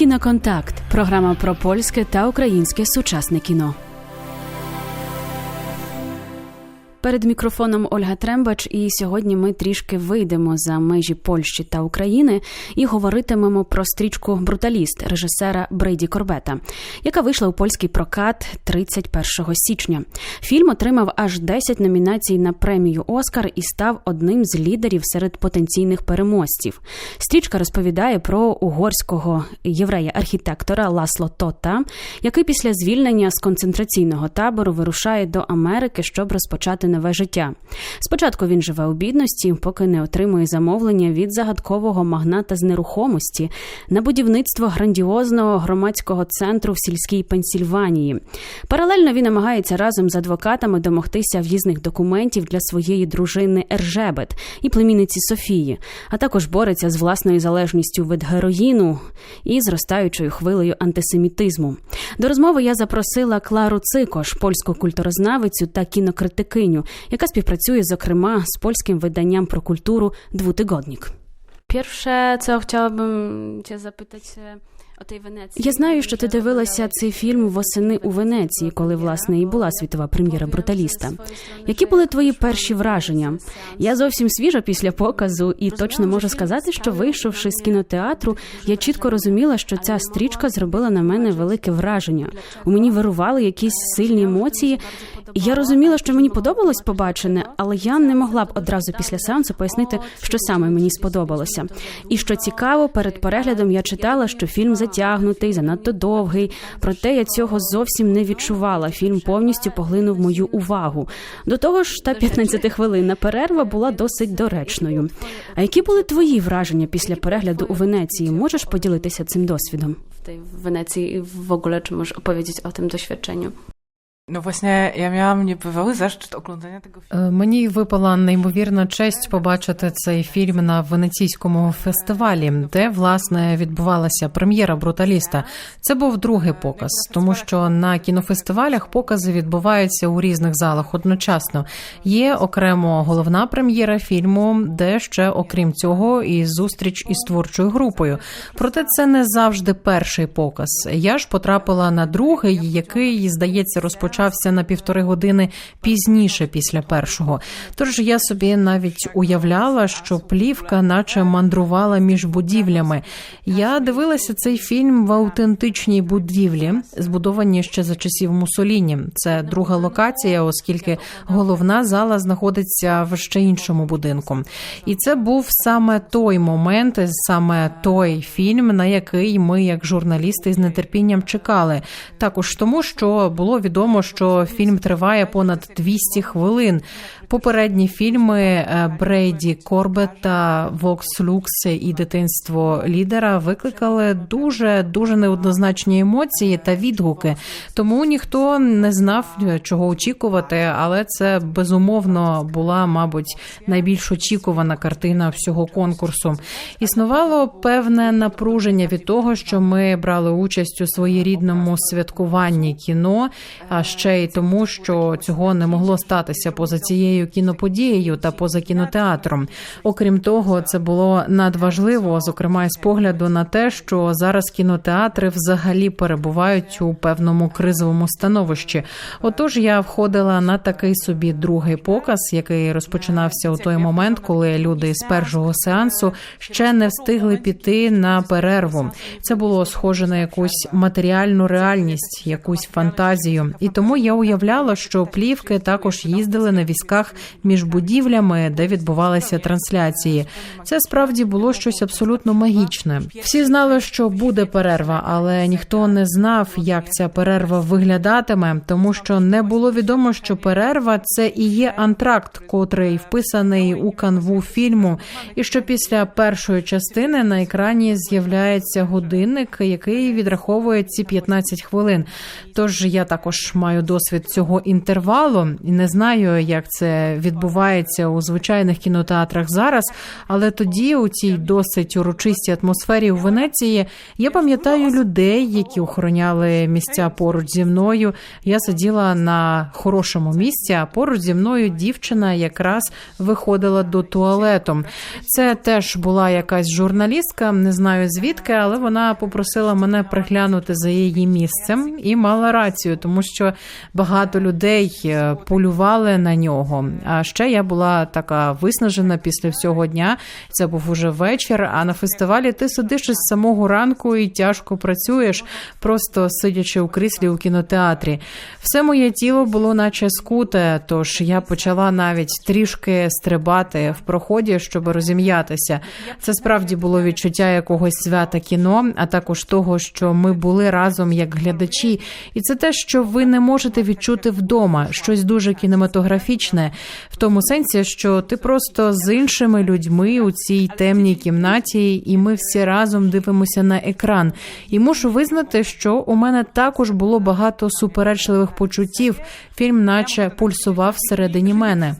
Кіноконтакт програма про польське та українське сучасне кіно. Перед мікрофоном Ольга Трембач, і сьогодні ми трішки вийдемо за межі Польщі та України і говоритимемо про стрічку Бруталіст режисера Брейді Корбета, яка вийшла у польський прокат 31 січня. Фільм отримав аж 10 номінацій на премію Оскар і став одним з лідерів серед потенційних переможців. Стрічка розповідає про угорського єврея-архітектора Ласло Тота, який після звільнення з концентраційного табору вирушає до Америки, щоб розпочати нове життя. Спочатку він живе у бідності, поки не отримує замовлення від загадкового магната з нерухомості на будівництво грандіозного громадського центру в сільській Пенсільванії. Паралельно він намагається разом з адвокатами домогтися в'їзних документів для своєї дружини Ержебет і племінниці Софії, а також бореться з власною залежністю від героїну і зростаючою хвилею антисемітизму. До розмови я запросила Клару Цикош, польську культурознавицю та кінокритикиню, яка співпрацює зокрема з польським виданням про культуру Двутигоднік. Перше, це chciałabym cię запитати о tej Венеції. Я знаю, що ти дивилася цей фільм восени у Венеції, коли власне і була світова прем'єра бруталіста. Які були твої перші враження? Я зовсім свіжа після показу, і точно можу сказати, що вийшовши з кінотеатру, я чітко розуміла, що ця стрічка зробила на мене велике враження. У мені вирували якісь сильні емоції. Я розуміла, що мені подобалось побачене, але я не могла б одразу після сеансу пояснити, що саме мені сподобалося. І що цікаво, перед переглядом я читала, що фільм затягнутий, занадто довгий. Проте я цього зовсім не відчувала. Фільм повністю поглинув мою увагу. До того ж, та 15-хвилинна перерва була досить доречною. А які були твої враження після перегляду у Венеції? Можеш поділитися цим досвідом? В Венеції в ogóle, чи можеш оповідати о тим doświadczeniu? No właśnie, ja miałam niebywały zaszczyt oglądania tego filmu. Мені випала неймовірна честь побачити цей фільм на венеційському фестивалі, де власне відбувалася прем'єра бруталіста. Це був другий показ, тому що на кінофестивалях покази відбуваються у різних залах одночасно. Є окремо головна прем'єра фільму, де ще окрім цього і зустріч із творчою групою. Проте це не завжди перший показ. Я ж потрапила на другий, який здається розпочався на півтори години пізніше після першого. Тож я собі навіть уявляла, що плівка, наче мандрувала між будівлями. Я дивилася цей фільм в аутентичній будівлі, збудованій ще за часів Мусоліні. Це друга локація, оскільки головна зала знаходиться в ще іншому будинку. І це був саме той момент, саме той фільм, на який ми, як журналісти, з нетерпінням чекали. Також тому, що було відомо, що фільм триває понад 200 хвилин. Попередні фільми е, Брейді Корбета, Вокс Люкс і дитинство лідера викликали дуже дуже неоднозначні емоції та відгуки. Тому ніхто не знав, чого очікувати, але це безумовно була, мабуть, найбільш очікувана картина всього конкурсу. Існувало певне напруження від того, що ми брали участь у своєрідному святкуванні кіно, а ще й тому, що цього не могло статися поза цією кіноподією та поза кінотеатром. Окрім того, це було надважливо, зокрема з погляду на те, що зараз кінотеатри взагалі перебувають у певному кризовому становищі. Отож, я входила на такий собі другий показ, який розпочинався у той момент, коли люди з першого сеансу ще не встигли піти на перерву. Це було схоже на якусь матеріальну реальність, якусь фантазію. І тому я уявляла, що плівки також їздили на візках між будівлями, де відбувалися трансляції. Це справді було щось абсолютно магічне. Всі знали, що буде перерва, але ніхто не знав, як ця перерва виглядатиме, тому що не було відомо, що перерва це і є антракт, котрий вписаний у канву фільму, і що після першої частини на екрані з'являється годинник, який відраховує ці 15 хвилин. Тож я також маю досвід цього інтервалу і не знаю, як це відбувається у звичайних кінотеатрах зараз. Але тоді, у цій досить урочистій атмосфері у Венеції, я пам'ятаю людей, які охороняли місця поруч зі мною. Я сиділа на хорошому місці, а поруч зі мною дівчина якраз виходила до туалету. Це теж була якась журналістка, не знаю звідки, але вона попросила мене приглянути за її місцем і мала рацію, тому що багато людей е, полювали на нього. А ще я була така виснажена після всього дня. Це був уже вечір. А на фестивалі ти сидиш із самого ранку і тяжко працюєш, просто сидячи у кріслі у кінотеатрі. Все моє тіло було наче скуте, тож я почала навіть трішки стрибати в проході, щоб розім'ятися. Це справді було відчуття якогось свята кіно, а також того, що ми були разом як глядачі, і це те, що ви не можете відчути вдома, щось дуже кінематографічне, в тому сенсі, що ти просто з іншими людьми у цій темній кімнаті, і ми всі разом дивимося на екран. І мушу визнати, що у мене також було багато суперечливих почуттів. Фільм, наче пульсував всередині мене.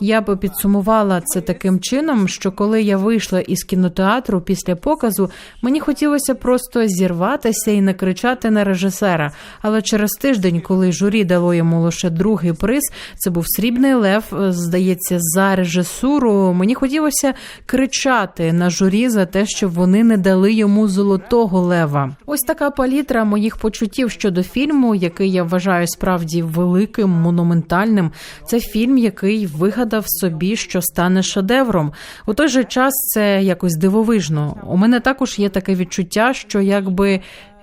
Я би підсумувала це таким чином, що коли я вийшла із кінотеатру після показу, мені хотілося просто зірватися і накричати на режисера. Але через тиждень, коли журі дало йому лише другий приз, це був срібний лев, е, здається, за режисуру. Мені хотілося кричати на журі за те, що вони не дали йому золотого лева. Ось така палітра моїх почуттів щодо фільму, який я вважаю справді великим, монументальним. Це фільм, який вигадав собі, що стане шедевром. У той же час це якось дивовижно. У мене також є таке відчуття, що якби.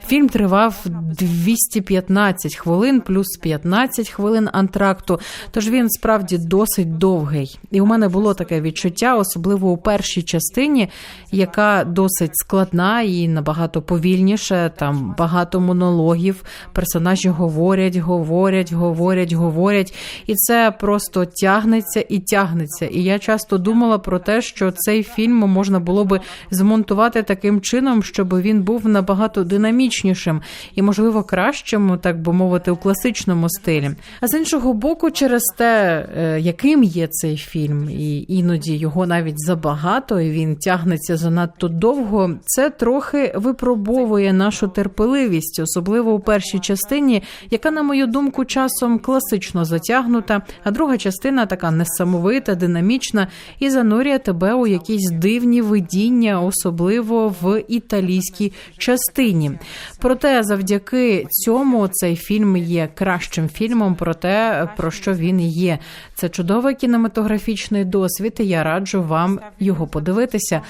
Фільм тривав 215 хвилин, плюс 15 хвилин антракту. Тож він справді досить довгий. І у мене було таке відчуття, особливо у першій частині, яка досить складна і набагато повільніше. Там багато монологів. Персонажі говорять, говорять, говорять, говорять, і це просто тягнеться і тягнеться. І я часто думала про те, що цей фільм можна було би змонтувати таким чином, щоб він був набагато динамічнішим і, можливо, кращим, так би мовити, у класичному стилі. А з іншого боку, через те, е, яким є цей фільм, і іноді його навіть забагато, і він тягнеться занадто довго. Це трохи випробовує нашу терпеливість, особливо у першій частині, яка, на мою думку, часом класично затягнута, а друга частина така несамовита, динамічна і занурює тебе у якісь дивні видіння, особливо в італійській частині. Проте, завдяки цьому цей фільм є кращим фільмом про те, про що він є. Це чудовий кінематографічний досвід. і Я раджу вам його подивитися.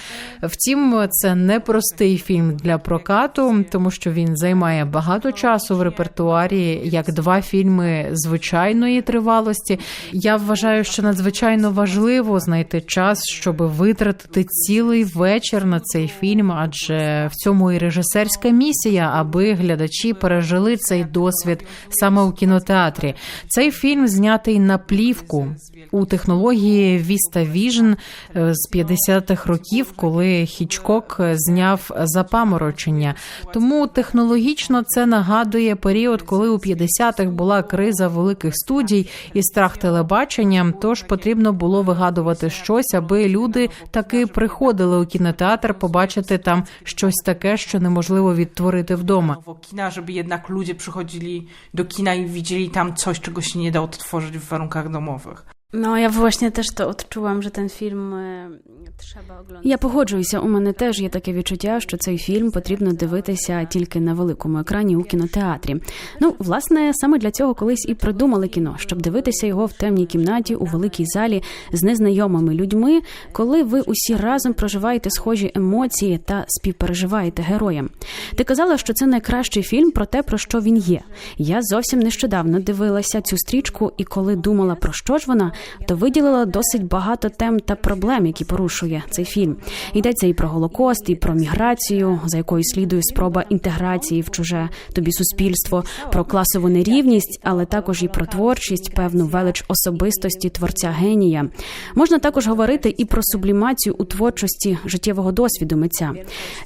Втім, це непростий фільм для прокату, тому що він займає багато часу в репертуарі, як два фільми звичайної тривалості. Я вважаю, що надзвичайно важливо знайти час, щоб витратити цілий вечір на цей фільм, адже в цьому і режисерська місія, аби глядачі пережили цей досвід саме у кінотеатрі. Цей фільм знятий на плівку у технології Vista Vision е, з 50-х років, коли Хічкок зняв запаморочення. Тому технологічно це нагадує період, коли у 50-х була криза великих студій і страх телебачення. Тож потрібно було вигадувати щось, аби люди таки приходили у кінотеатр побачити там щось таке, що неможливо відтворити priorytet doma. Kina, żeby jednak ludzie przychodzili do kina i widzieli tam coś, czego się nie da odtworzyć w warunkach domowych. No, ja właśnie też to odczułam, że ten film e, trzeba oglądać. Я погоджуюся. У мене теж є таке відчуття, що цей фільм потрібно дивитися тільки на великому екрані у кінотеатрі. Ну, власне, саме для цього колись і придумали кіно, щоб дивитися його в темній кімнаті у великій залі з незнайомими людьми, коли ви усі разом проживаєте схожі емоції та співпереживаєте героям. Ти казала, що це найкращий фільм про те, про що він є. Я зовсім нещодавно дивилася цю стрічку, і коли думала про що ж вона, то виділила досить багато тем та проблем, які порушує цей фільм. Йдеться і про голокост, і про міграцію, за якою слідує спроба інтеграції в чуже тобі суспільство, про класову нерівність, але також і про творчість, певну велич особистості творця генія. Можна також говорити і про сублімацію у творчості життєвого досвіду митця.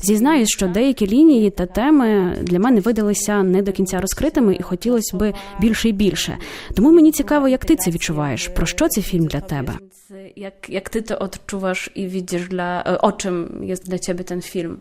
Зізнаюсь, що деякі лінії та теми для мене видалися не до кінця розкритими, і хотілося би більше і більше. Тому мені цікаво, як ти це відчуваєш. Про що drodzy film dla Tebe. Y, jak, jak Ty to odczuwasz i widzisz, dla, o czym jest dla Ciebie ten film?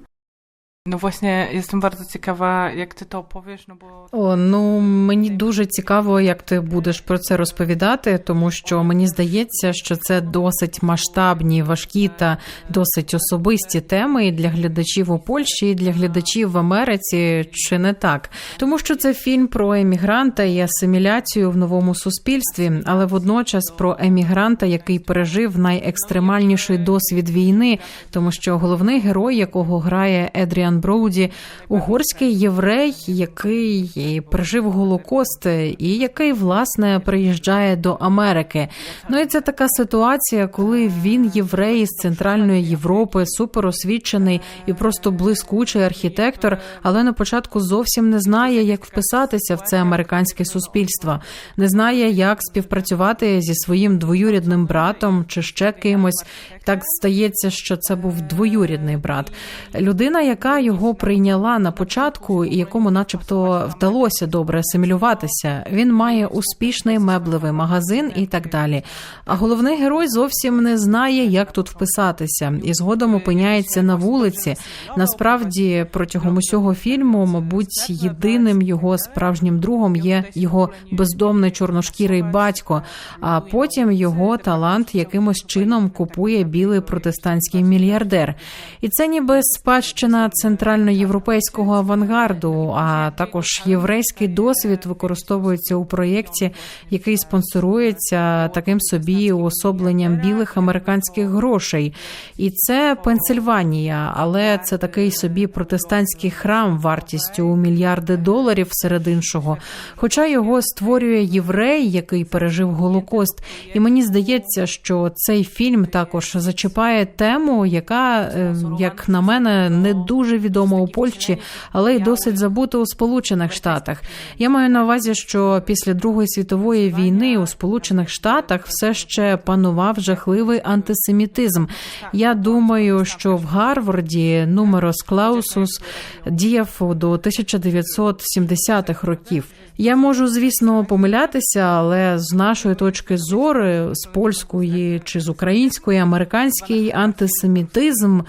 No właśnie, jestem bardzo ciekawa, jak ty to opowiesz, no bo... О, ну мені дуже цікаво, як ти будеш про це розповідати, тому що мені здається, що це досить масштабні, важкі та досить особисті теми і для глядачів у Польщі, і для глядачів в Америці, чи не так? Тому що це фільм про емігранта і асиміляцію в новому суспільстві, але водночас про емігранта, який пережив найекстремальніший досвід війни, тому що головний герой, якого грає Едріан Броуді, угорський єврей, який пережив голокост і який власне приїжджає до Америки. Ну і це така ситуація, коли він єврей з центральної Європи, суперосвічений і просто блискучий архітектор, але на початку зовсім не знає, як вписатися в це американське суспільство, не знає, як співпрацювати зі своїм двоюрідним братом чи ще кимось. Так стається, що це був двоюрідний брат. Людина, яка його прийняла на початку, і якому, начебто, вдалося добре асимілюватися. Він має успішний меблевий магазин і так далі. А головний герой зовсім не знає, як тут вписатися, і згодом опиняється на вулиці. Насправді, протягом усього фільму, мабуть, єдиним його справжнім другом є його бездомний чорношкірий батько. А потім його талант якимось чином купує білий протестантський мільярдер. І це ніби спадщина центральноєвропейського авангарду, а також єврейський досвід використовується у проєкті, який спонсорується таким собі уособленням білих американських грошей. І це Пенсильванія, але це такий собі протестантський храм вартістю у мільярди доларів серед іншого. Хоча його створює єврей, який пережив голокост. І мені здається, що цей фільм також зачіпає тему, яка, е, як на мене, не дуже відома у Польщі, але й досить забута у Сполучених Штатах. Я маю на увазі, що після Другої світової війни у Сполучених Штатах все ще панував жахливий антисемітизм. Я думаю, що в Гарварді нумерос Клаусус діяв до 1970-х років. Я можу, звісно, помилятися, але з нашої точки зору, з польської чи з української, американський антисемітизм,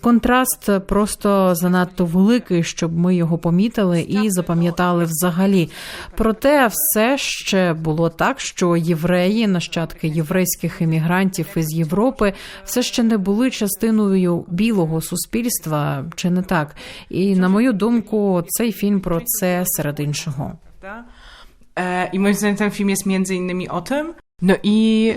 контраст просто занадто великий, щоб ми його помітили і запам'ятали взагалі. Проте все ще було так, що євреї, нащадки єврейських емігрантів із Європи, все ще не були частиною білого суспільства, чи не так? І на мою думку, цей фільм про це серед іншого. E, I moim zdaniem ten film jest między innymi o tym. No i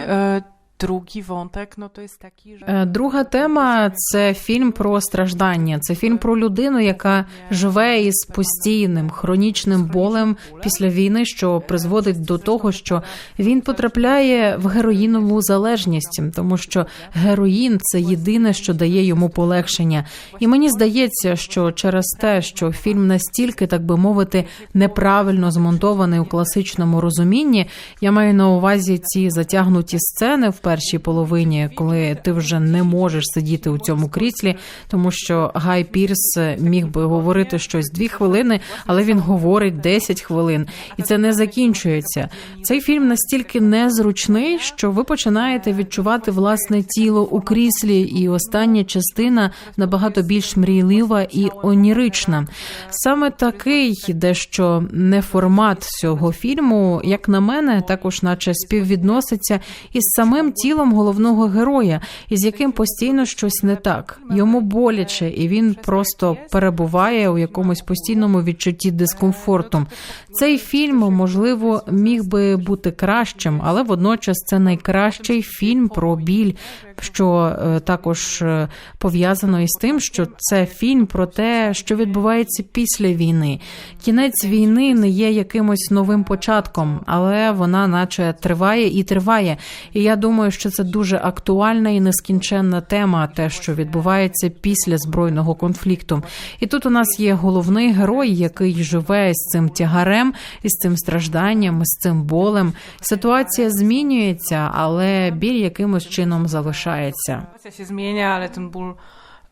drugi wątek, no to jest taki, że... Е, Друга тема це фільм про страждання. Це фільм про людину, яка живе із постійним хронічним болем після війни, що призводить до того, що він потрапляє в героїнову залежність, тому що героїн це єдине, що дає йому полегшення. І мені здається, що через те, що фільм настільки, так би мовити, неправильно змонтований у класичному розумінні, я маю на увазі ці затягнуті сцени в першій половині, коли ти вже не можеш сидіти у цьому кріслі, тому що Гай Пірс міг би говорити щось дві хвилини, але він говорить 10 хвилин, і це не закінчується. Цей фільм настільки незручний, що ви починаєте відчувати власне тіло у кріслі, і остання частина набагато більш мрійлива і онірична. Саме такий дещо не формат цього фільму, як на мене, також наче співвідноситься із самим тілом головного героя, із яким постійно щось не так. Йому боляче, і він просто перебуває у якомусь постійному відчутті дискомфорту. Цей фільм, можливо, міг би бути кращим, але водночас це найкращий фільм про біль, що е, також е, пов'язано із тим, що це фільм про те, що відбувається після війни. Кінець війни не є якимось новим початком, але вона, наче, триває і триває. І я думаю, що це дуже актуальна і нескінченна тема, те, що відбувається після збройного конфлікту. І тут у нас є головний герой, який живе з цим тягарем, із цим стражданням, з цим болем. Ситуація змінюється, але біль якимось чином залишається. Zmienia, ale ten ból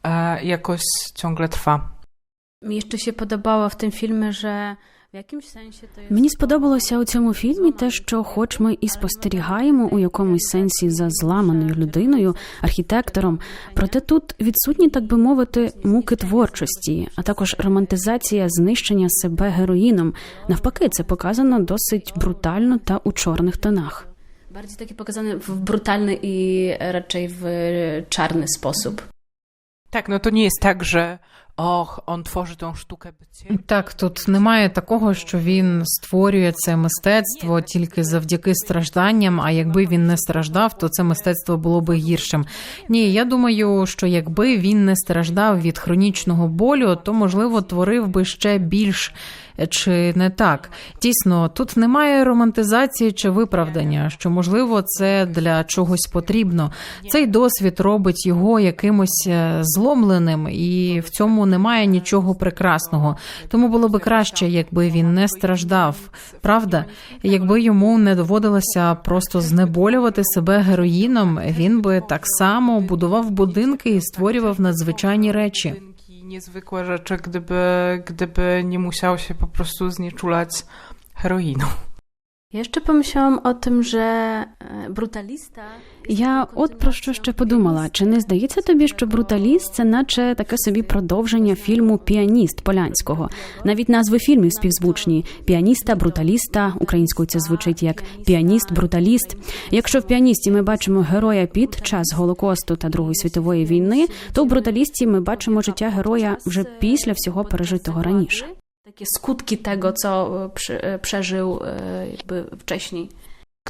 e, jakoś ciągle trwa. Mi jeszcze się podobało w tym filmie, że Мені сподобалося у цьому фільмі те, що, хоч ми і спостерігаємо у якомусь сенсі за зламаною людиною, архітектором, проте тут відсутні, так би мовити, муки творчості, а також романтизація знищення себе героїном. Навпаки, це показано досить брутально та у чорних тонах. bardziej takie pokazane w brutalny i raczej w czarny sposób. Tak, no to nie jest tak, że Так, тут немає такого, що він створює це мистецтво тільки завдяки стражданням. А якби він не страждав, то це мистецтво було би гіршим. Ні, я думаю, що якби він не страждав від хронічного болю, то можливо творив би ще більш. Чи не так? Дійсно, тут немає романтизації чи виправдання, що можливо це для чогось потрібно. Цей досвід робить його якимось е, зломленим, і в цьому немає нічого прекрасного. Тому було би краще, якби він не страждав. Правда, якби йому не доводилося просто знеболювати себе героїном, він би так само будував будинки і створював надзвичайні речі. Niezwykłe rzeczy, gdyby, gdyby nie musiał się po prostu. Jeszcze pomyślałam o tym, że e, brutalista. Я от про що ще подумала: чи не здається тобі, що бруталіст це наче таке собі продовження фільму Піаніст Полянського? Навіть назви фільмів співзвучні: піаніста, бруталіста. Українською це звучить як піаніст, бруталіст. Якщо в піаністі ми бачимо героя під час Голокосту та Другої світової війни, то в бруталісті ми бачимо життя героя вже після всього пережитого раніше. Takie skutki tego, co e, przy- e, przeżył e, jakby wcześniej.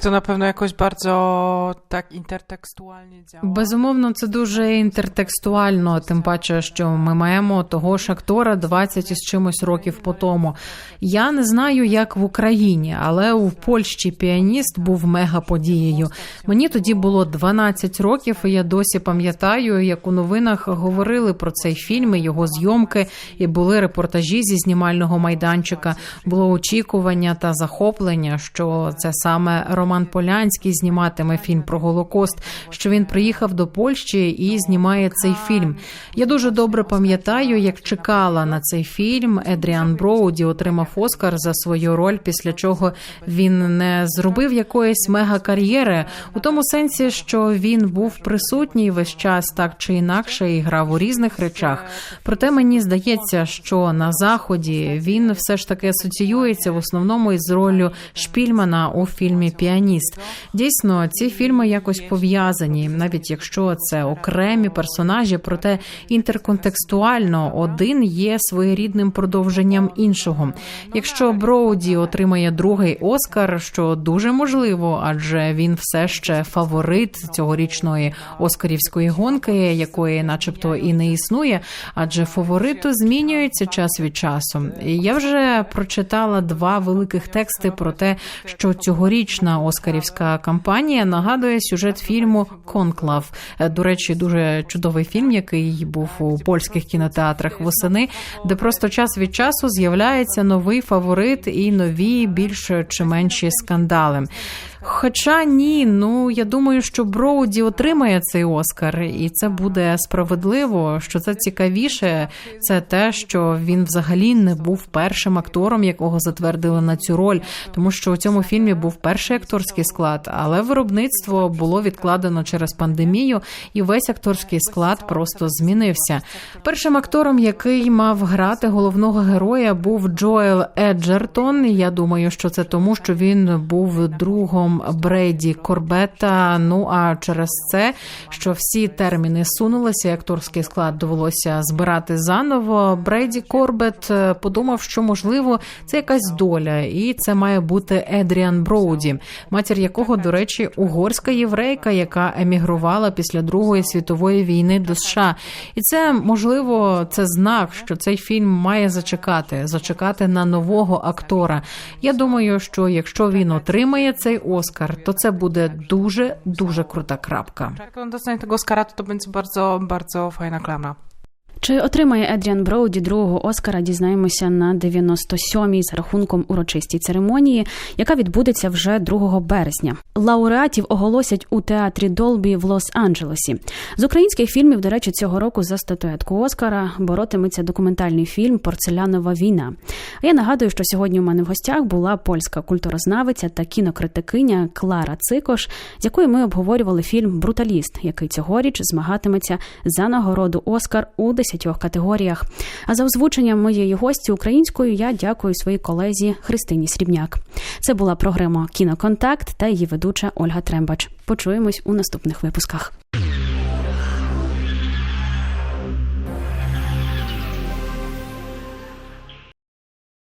To na pewno jakoś bardzo intertekstualnie działa. Безумовно, це дуже інтертекстуально, тим паче, що ми маємо того ж актора 20 із чимось років по тому. Я не знаю, як в Україні, але у Польщі піаніст був мегаподією. Мені тоді було 12 років, і я досі пам'ятаю, як у новинах говорили про цей фільм, і його зйомки, і були репортажі зі знімального майданчика. Було очікування та захоплення, що це саме Роман Полянський зніматиме фільм про Голокост. Що він приїхав до Польщі і знімає цей фільм. Я дуже добре пам'ятаю, як чекала на цей фільм. Едріан Броуді отримав Оскар за свою роль, після чого він не зробив якоїсь мега-кар'єри, у тому сенсі, що він був присутній весь час так чи інакше і грав у різних речах. Проте мені здається, що на заході він все ж таки асоціюється в основному із роллю Шпільмана у фільмі Піаніст. Дійсно, ці фільми якось пов'язані, навіть якщо це окремі персонажі, проте інтерконтекстуально один є своєрідним продовженням іншого. Якщо Броуді отримає другий Оскар, що дуже можливо, адже він все ще фаворит цьогорічної оскарівської гонки, якої, начебто, і не існує, адже фавориту змінюється час від часу. Я вже прочитала два великих тексти про те, що цьогорічна оскарівська кампанія нагадує сюжет фільму Конклав. Е, До речі, дуже чудовий фільм, який був у польських кінотеатрах восени, де просто час від часу з'являється новий фаворит і нові більш чи менші скандали. Хоча ні, ну я думаю, що Броуді отримає цей Оскар, і це буде справедливо. Що це цікавіше, це те, що він взагалі не був першим актором, якого затвердили на цю роль, тому що у цьому фільмі був перший акторський склад, але виробництво було відкладено через пандемію, і весь акторський склад просто змінився. Першим актором, який мав грати головного героя, був Джоел Еджертон. Я думаю, що це тому, що він був другом Брейді Корбета. Ну а через це, що всі терміни сунулися, і акторський склад довелося збирати заново. Брейді Корбет е, подумав, що можливо це якась доля, і це має бути Едріан Броуді, матір якого, до речі, угорська єврейка, яка емігрувала після Другої світової війни до США. І це можливо це знак, що цей фільм має зачекати, зачекати на нового актора. Я думаю, що якщо він отримає цей Оскар, то це буде дуже дуже крута крапка. Jak on dostanie tego Oscara, to to będzie bardzo, bardzo fajna klamra. Чи отримає Едріан Броуді другого Оскара? Дізнаємося на 97-й з рахунком урочистій церемонії, яка відбудеться вже 2 березня. Лауреатів оголосять у театрі Долбі в Лос-Анджелесі. З українських фільмів, до речі, цього року за статуетку Оскара боротиметься документальний фільм Порцелянова війна. А я нагадую, що сьогодні у мене в гостях була польська культурознавиця та кінокритикиня Клара Цикош, з якою ми обговорювали фільм Бруталіст, який цьогоріч змагатиметься за нагороду Оскар у 10 категоріях. А за озвученням моєї гості українською я дякую своїй колезі Христині Срібняк. Це була програма Кіноконтакт та її ведуча Ольга Трембач. Почуємось у наступних випусках.